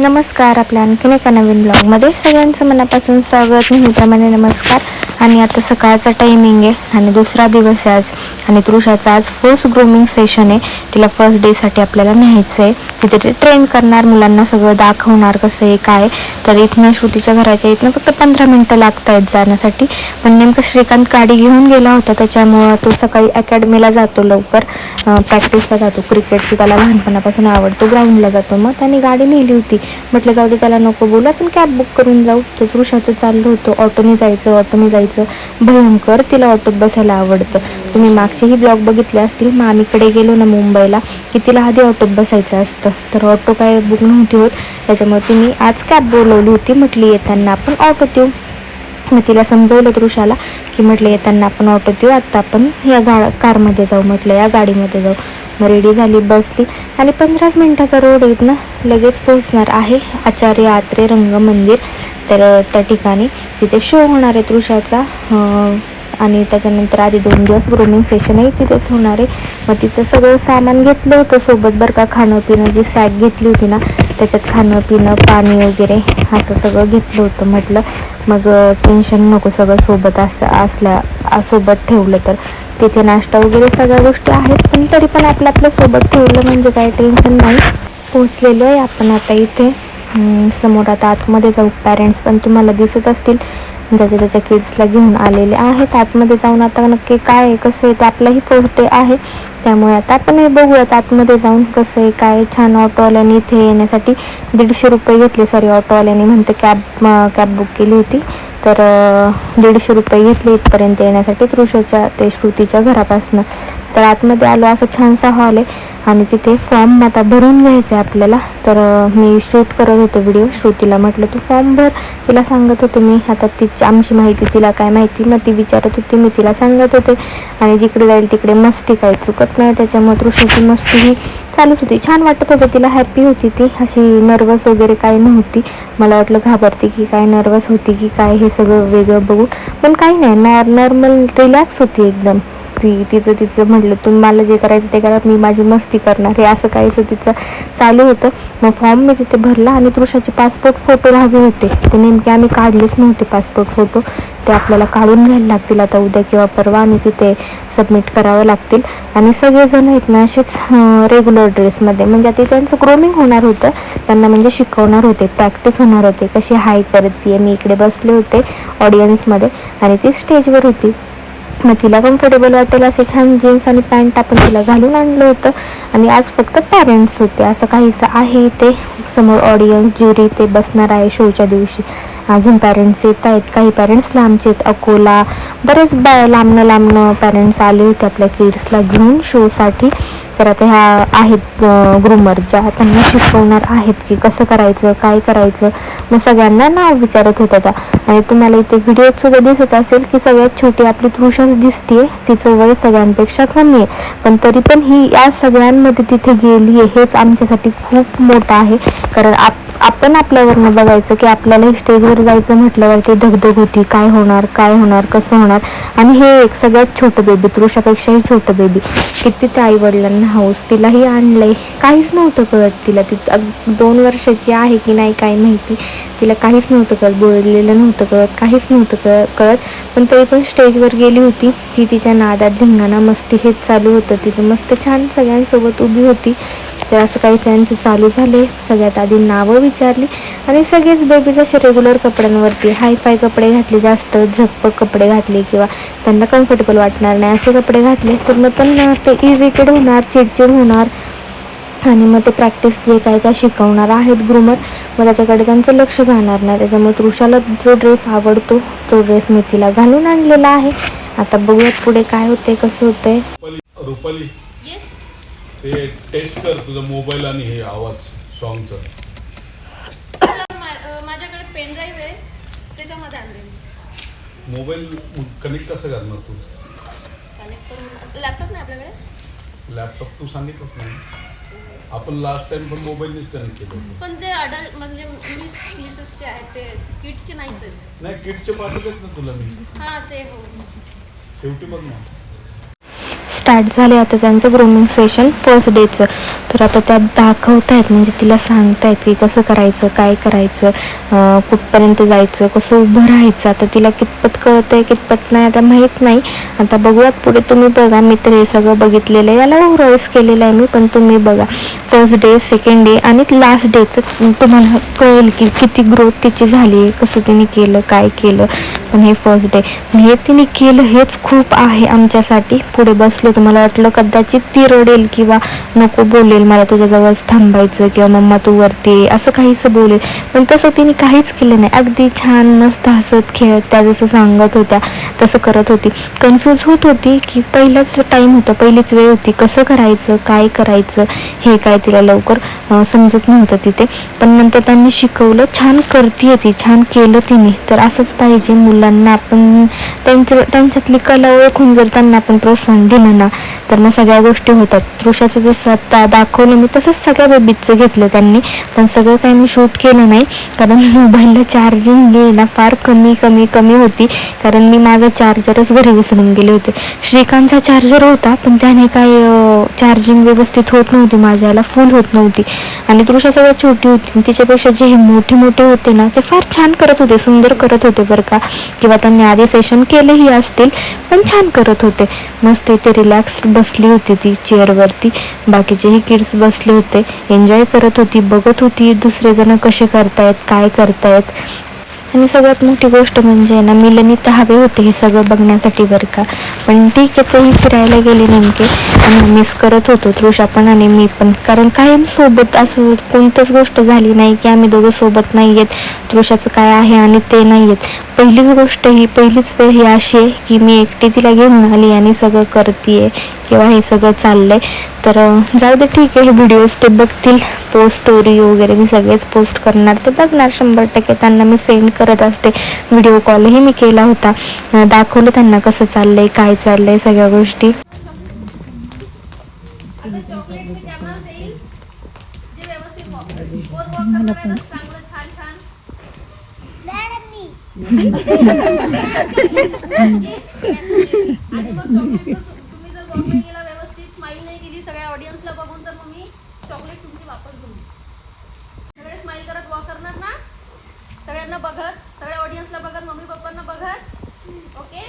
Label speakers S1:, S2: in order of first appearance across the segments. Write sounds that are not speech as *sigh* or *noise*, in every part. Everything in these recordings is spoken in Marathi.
S1: नमस्कार आपल्या आणखीन एका नवीन ब्लॉगमध्ये सगळ्यांचं मनापासून स्वागत. नेहमीप्रमाणे नमस्कार. आणि आता सकाळचा टायमिंग आहे आणि दुसरा दिवस आहे आज. आणि तृषाचा आज फर्स्ट ग्रूमिंग सेशन आहे. तिला फर्स्ट डेसाठी आपल्याला न्यायचं आहे. तिथे ते ट्रेन करणार मुलांना सगळं दाखवणार कसं आहे काय तर इथनं श्रुतीच्या घराच्या इथनं फक्त पंधरा मिनटं लागत आहेत जाण्यासाठी. पण नेमकं श्रीकांत गाडी घेऊन गेला होता त्याच्यामुळं तो सकाळी अकॅडमीला जातो लवकर. प्रॅक्टिसला जातो. क्रिकेटची त्याला लहानपणापासून आवडतो. ग्राउंडला जातो. मग त्याने गाडी नेली होती. म्हटलं जाऊ दे त्याला नको बोलू. आपण कॅब बुक करून जाऊ. तर तृषाचं चाललं होतं. ऑटोने जायचं. ऑटोने जायचं. भयंकर तिला ऑटोत बसायला आवडतं. तुम्ही मागचेही ब्लॉग बघितले असतील मामीकडे गेलो ना मुंबईला की तिला आधी ऑटोत बसायचं असतं. तर ऑटो काय बुक नव्हती होत. त्याच्यामुळे तिने आज कॅब बोलवली होती. म्हटली येताना आपण ऑटोत येऊ मग तिला समजवलं तृषाला की म्हटलं येताना आपण ऑटोत येऊ आत्ता आपण या गा कारमध्ये जाऊ. म्हटलं या गाडीमध्ये जाऊ. मग रेडी झाली बसली. आणि पंधराच मिनिटाचा रोड आहेत ना लगेच पोहोचणार आहे आचार्य आत्रे रंग मंदिर तर त्या ठिकाणी तिथे शो होणार आहे तृषाचा. आणि त्याच्यानंतर आधी दोन दिवस ग्रुमिंग सेशनही तिथेच होणार आहे. मग तिचं सगळं सामान घेतलं होतं सोबत बरं का खाणं पिणं जी सॅक घेतली होती ना त्याच्यात खाणं पिणं पाणी वगैरे असं सगळं घेतलं होतं म्हटलं. मग टेन्शन नको सगळं सोबत असं असल्या सोबत ठेवलं तर. तिथे नाश्ता वगैरे सगळ्या गोष्टी आहेत पण तरी पण आपलं आपलं सोबत ठेवलं म्हणजे काही टेन्शन नाही. पोचलेलो आहे आपण आता इथे. समोर आता आतमध्ये जाऊ. पॅरेंट्स पण तुम्हाला दिसत असतील. ज्याच्या त्याच्या किड्सला घेऊन आलेले आहेत. आतमध्ये जाऊन आता नक्की काय आहे कसं आहे ते आपलाही पोहते आहे. त्यामुळे आता आपण हे बघूयात आतमध्ये जाऊन कसं आहे काय छान ऑटोवाल्याने इथे येण्यासाठी दीडशे रुपये घेतले. सॉरी ऑटोवाल्याने म्हणते कॅब कॅब बुक केली होती. तर दीडशे रुपये घेतले इथपर्यंत येण्यासाठी तृषाच्या ते श्रुतीच्या घरापासनं. तर आतमध्ये आलो असं छानसा हॉल आहे. आणि तिथे फॉर्म आता भरून घ्यायचा आहे आपल्याला. तर मी शूट करत होतो व्हिडिओ श्रुतीला म्हटलं तू फॉर्म भर. तिला सांगत होते मी. आता तिची आमची माहिती तिला काय माहिती? मग ती विचारत होती. मी तिला सांगत होते. आणि जिकडे जाईल तिकडे मस्ती काही चुकत नाही. त्याच्यामुळे तृष्णाची मस्ती ही चालूच होती. छान वाटत होतं. तिला हॅपी होती ती. अशी नर्वस वगैरे काही नव्हती. मला वाटलं घाबरते की काय नर्वस होती की काय हे सगळं वेगळं बघून पण काही नाही. नॉर नॉर्मल रिलॅक्स होती एकदम. ती तिचं तिचं म्हटलं तुम्ही मला जे करायचं ते करा मी माझी मस्ती करणार. हे असं काहीचं तिचं चालू होतं. मग फॉर्म मी तिथे भरला आणि तृषाचे पासपोर्ट फोटो हवे होते. ते नेमके आम्ही काढलेच नव्हते पासपोर्ट फोटो ते आपल्याला काढून घ्यायला लागतील आता उद्या किंवा परवा आणि तिथे सबमिट करावं लागतील. आणि सगळेजण आहेत ना असेच रेग्युलर ड्रेसमध्ये म्हणजे आता त्यांचं ग्रोमिंग होणार होतं. त्यांना म्हणजे शिकवणार होते. प्रॅक्टिस होणार होते. कशी हाय करते मी इकडे बसले होते ऑडियन्समध्ये आणि ती स्टेजवर होती. मग तिला कम्फर्टेबल वाटेल असे छान जीन्स आणि पॅन्ट आपण तिला घालून आणलं होतं. आणि आज फक्त पॅरेंट्स होते. असं काहीसं आहे ते. समोर ऑडियन्स ज्युरी ते बसणार आहे शोच्या दिवशी. अजून पॅरेंट्स येत आहेत. काही पॅरेंट्स लांबचे आहेत. अकोला बरेच बा लांबनं लांबनं पॅरेंट्स आले होते आपल्या किड्सला घेऊन शोसाठी तर आता ह्या आहेत ग्रुमर ज्या त्यांना शिकवणार आहेत की कसं करायचं काय करायचं. मग सगळ्यांना नाव विचारत होत्या त्या आणि तुम्हाला इथे व्हिडिओत सुद्धा दिसत असेल की सगळ्यात छोटी आपली तृषाच दिसते तिचं वय सगळ्यांपेक्षा कमी आहे. पण तरी पण ही या सगळ्यांमध्ये तिथे गेली आहे हेच आमच्यासाठी खूप मोठं आहे. कारण आप आपण आपल्यावरनं बघायचं की आपल्याला स्टेजवर जायचं म्हटल्यावरती धगधग होती काय होणार काय होणार कसं होणार? आणि हे एक सगळ्यात छोटं बेबी तृषापेक्षाही छोटं बेबी किती त्या आई वडिलांना हाऊस तिलाही आणलंय. काहीच नव्हतं कळत तिला. ती अग- दोन वर्षाची आहे की नाही काय माहिती. तिला काहीच नव्हतं कळत. बोललेलं नव्हतं कळत. काहीच नव्हतं कळ कळत. पण तरी पण स्टेजवर गेली होती. ती तिच्या नादात धिंगाणा मस्ती हेच चालू होतं. तिथं मस्त छान सगळ्यांसोबत उभी होती. तर असं काही सगळ्यांचं चालू झाले सगळ्यात आधी नावं विचारली आणि सगळेच बेबीज असे रेग्युलर कपड्यांवरती हाय फाय कपडे घातले जास्त झप्प कपडे घातले किंवा त्यांना कम्फर्टेबल वाटणार नाही असे कपडे घातले तर मग त्यांना ते इरिटेड होणार चिडचिड होणार. आणि मग ते प्रॅक्टिस जे काय त्या शिकवणार आहेत ग्रुमर मग त्याच्याकडे त्यांचं लक्ष जाणार नाही. त्याच्यामुळे तृषाला जो ड्रेस आवडतो तो ड्रेस मी तिला घालून आणलेला आहे. आता बघूयात पुढे काय होते कसं होतंय.
S2: ते टेस्ट कर तुझा मोबाईल आणि हे आवाज सॉंगचा
S3: माझ्याकडे पेन ड्राईव्ह आहे त्याच्यामध्ये आणले
S2: मोबाईल कनेक्ट कसं करणार तू?
S3: कनेक्ट करून लॅपटॉप नाही आपल्याकडे?
S2: लॅपटॉप तू सांगितलंच नाही. आपण लास्ट टाइम पण मोबाईलनेच कनेक्ट केलं
S3: पण ते अडल्ट म्हणजे मिस मिसेसचे आहेत ते किड्सचे नाहीच आहेत.
S2: नाही किटचे पाठवतेच ना तुला मी.
S3: हां ते हो.
S2: शेवटी बघ ना.
S1: स्टार्ट झाले आता त्यांचं ग्रूमिंग सेशन फर्स्ट डेचं तर आता त्या दाखवत आहेत म्हणजे तिला सांगतायत की कसं करायचं काय करायचं कुठपर्यंत जायचं कसं उभं राहायचं. आता तिला कितपत कळतंय कितपत नाही आता माहीत नाही. आता बघूयात पुढे तुम्ही बघा. मी तर हे सगळं बघितलेलं आहे. याला ओव्हरऑल्स केलेलं आहे मी पण तुम्ही बघा. फर्स्ट डे सेकंड डे आणि लास्ट डेचं तुम्हाला कळेल की किती ग्रोथ तिची झाली कसं तिने केलं काय केलं. पण हे फर्स्ट डे हे तिने केलं हेच खूप आहे आमच्यासाठी. पुढे बसलो तर मला वाटलं कदाचित ती रडेल किंवा नको बोलेल मला तुझ्याजवळच थांबायचं किंवा मम्मा तू वरती असं काहीसं बोलेल. पण तसं तिने काहीच केलं नाही. अगदी छान मस्त हसत खेळत त्या जसं सांगत होत्या तसं करत होती. कन्फ्यूज होत होती की पहिलाच टाईम होता पहिलीच वेळ होती. कसं करायचं काय करायचं हे काय तिला लवकर समजत नव्हतं तिथे. पण नंतर त्यांनी शिकवलं छान करते ती छान केलं तिने. तर असंच पाहिजे मुलांना आपण त्यांच्या त्यांच्यातली कला ओळखून जर त्यांना आपण प्रोत्साहन दिलं ना तर मग सगळ्या गोष्टी होतात. तृषाचं जसं आता दाखवलं मी तसंच सगळ्या बेबीचं घेतलं त्यांनी. पण सगळं काही मी शूट केलं नाही. कारण मोबाईलला चार्जिंग हे ना फार कमी कमी कमी होती. कारण मी माझा चार्जरच घरी विसरून गेले होते. श्रीकांतचा चार्जर होता पण त्याने काय चार्जिंग व्यवस्थित होत नव्हती माझ्याला फुल होत नव्हती. आणि तृषा सगळ्यात छोटी होती. तिच्यापेक्षा जे हे मोठे मोठे होते ना ते फार छान करत होते. सुंदर करत होते बरं का. किंवा त्यांनी आधी सेशन केलेही असतील पण छान करत होते. मस्त इथे रिलॅक्स बसली होती ती चेअरवरती बाकीचेही किड्स बसले होते. एन्जॉय करत होती बघत होती दुसरे जण कसे करतायत काय करतायत. आणि सगळ्यात मोठी गोष्ट म्हणजे ना मी तर हवे होते हे सगळं बघण्यासाठी बरं का. पण ठीक आहे तेही फिरायला गेले नेमके. आणि मिस करत होतो तृषा पण आणि मी पण. कारण कायम सोबत असं कोणतीच गोष्ट झाली नाही की आम्ही दोघं सोबत नाही आहेत तृषाचं काय आहे आणि ते नाही आहेत पहिलीच गोष्ट ही पहिलीच वेळ ही अशी आहे की मी एकटी तिला घेऊन आली आणि सगळं करते आहे किंवा हे सगळं चाललं आहे तर जाऊ दे ठीक आहे हे व्हिडिओज ते बघतील. पोस्ट स्टोरी वगैरे मी सगळेच पोस्ट करणार. ते बघणार शंभर टक्के. त्यांना मी सेंड करत असते. व्हिडिओ कॉलही मी केला होता. दाखवलं त्यांना कसं चाललंय काय चाललंय सगळ्या गोष्टी. *laughs*
S3: ऑडियन्सला बघून तर मग मी चॉकलेट तुमची वापस घेऊन सगळे स्माईल करत वॉक करणार ना? सगळ्यांना बघत सगळ्या ऑडियन्सला बघत मम्मी पप्पांना बघत. ओके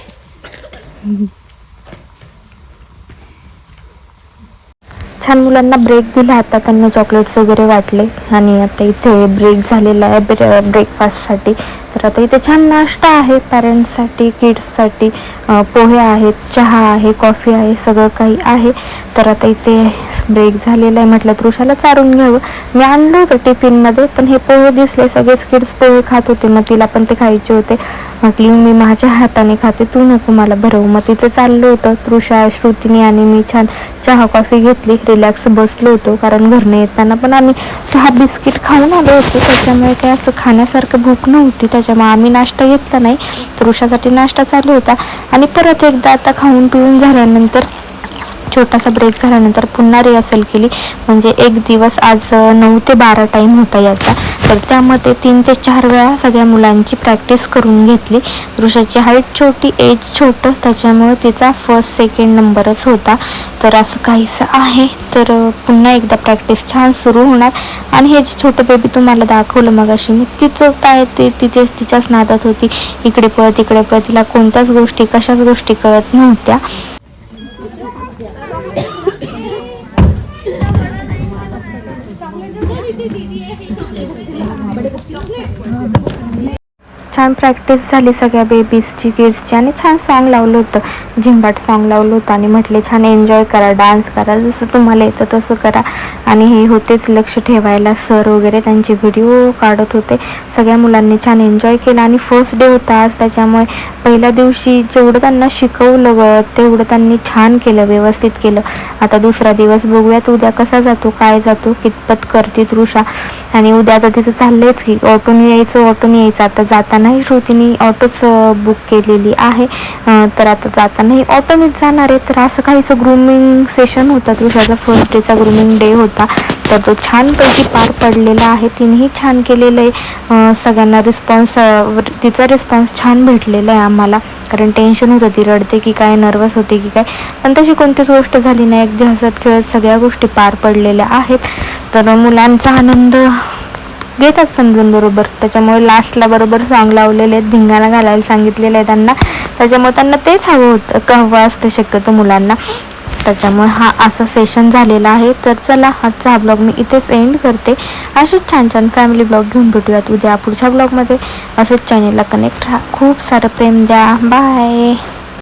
S1: छान मुलांना ब्रेक दिला. आता त्यांना चॉकलेट्स वगैरे वाटले. आणि आता इथे ब्रेक झालेला आहे ब्रे ब्रेकफास्टसाठी तर आता इथे छान नाश्ता आहे पॅरेंट्ससाठी किड्ससाठी पोहे आहेत चहा आहे कॉफी आहे सगळं काही आहे. तर आता इथे ब्रेक झालेला आहे म्हटलं तृषाला चारून घ्यावं मी आणलं होतं टिफिनमध्ये पण हे पोहे दिसले सगळेच किड्स पोहे खात होते मग तिला पण ते खायचे होते. म्हटली मी माझ्या हाताने खाते तू नको मला भरवू. मग तिचं चाललं होतं तृषा श्रुतीने आणि मी छान चहा कॉफी घेतली. रिलॅक्स बसलो होतो कारण घरनं येताना पण आम्ही चहा बिस्किट खाऊन आलो होतो. त्याच्यामुळे काही असं खाण्यासारखं भूक नव्हती त्याच्यामुळे आम्ही नाश्ता घेतला नाही. तर उषासाठी नाश्ता चालू होता. आणि परत एकदा आता खाऊन पिऊन झाल्यानंतर छोटासा ब्रेक झाल्यानंतर पुन्हा रिहर्सल केली. म्हणजे एक दिवस आज नऊ ते बारा टाईम होता याचा. तर त्यामध्ये तीन ते चार वेळा सगळ्या मुलांची प्रॅक्टिस करून घेतली. ऋषाची हाईट छोटी एज छोटं त्याच्यामुळे तिचा फर्स्ट सेकंड नंबरच होता. तर असं काहीसं आहे. तर पुन्हा एकदा प्रॅक्टिस छान सुरू होणार. आणि हे जे छोटं बेबी तुम्हाला दाखवलं मग अशी मी तिचं काय ते तिथे तिच्याच नादात होती. इकडे पळत तिकडे पळत तिला कोणत्याच गोष्टी कशाच गोष्टी कळत नव्हत्या. छान प्रॅक्टिस झाली सगळ्या बेबीजची किड्सची आणि छान सॉन्ग लावलं होतं. झिंबाट सॉन्ग लावलं होतं आणि म्हटले छान एन्जॉय करा डान्स करा. जसं तुम्हाला येतं तसं करा. आणि हे होतेच लक्ष ठेवायला सर वगैरे त्यांचे व्हिडिओ काढत होते. सगळ्या मुलांनी छान एन्जॉय केला. आणि फर्स्ट डे होता आज त्याच्यामुळे पहिल्या दिवशी जेवढं त्यांना शिकवलं ग तेवढं त्यांनी छान केलं व्यवस्थित केलं. आता दुसरा दिवस बघूयात उद्या कसा जातो काय जातो कितपत करते तृषा. आणि उद्या आता तिचं चाललंयच की ऑटोने यायचं ऑटोने यायचं. आता जाताना येतानाही श्रुतीने ऑटोच बुक केलेली आहे. तर आता जातानाही ऑटोनेच जाणार आहे. तर असं काहीसं ग्रुमिंग सेशन होता. तुषाचा फर्स्ट डेचा ग्रूमिंग डे होता. तर तो छानपैकी पार पडलेला आहे. तिनेही छान केलेलं आहे. सगळ्यांना रिस्पॉन्स तिचा रिस्पॉन्स छान भेटलेला आहे आम्हाला. कारण टेन्शन होतं. ती रडते की काय नर्वस होते की काय. पण तशी कोणतीच गोष्ट झाली नाही. अगदी हसत खेळत सगळ्या गोष्टी पार पडलेल्या आहेत. तर मुलांचा आनंद घेतात समजून बरोबर. त्याच्यामुळे लास्टला बरोबर सॉंग लावलेले आहेत धिंगाणा घालायला सांगितलेलं आहे त्यांना. त्याच्यामुळे त्यांना तेच हवं होतं का हवं असतं शक्यतो मुलांना. त्याच्यामुळे हा असा सेशन झालेला आहे. तर चला आजचा हा ब्लॉग मी इथेच एंड करते. असेच छान छान फॅमिली ब्लॉग घेऊन भेटूयात उद्या पुढच्या ब्लॉगमध्ये असेच चॅनेलला कनेक्ट राहा. खूप सारं प्रेम द्या. बाय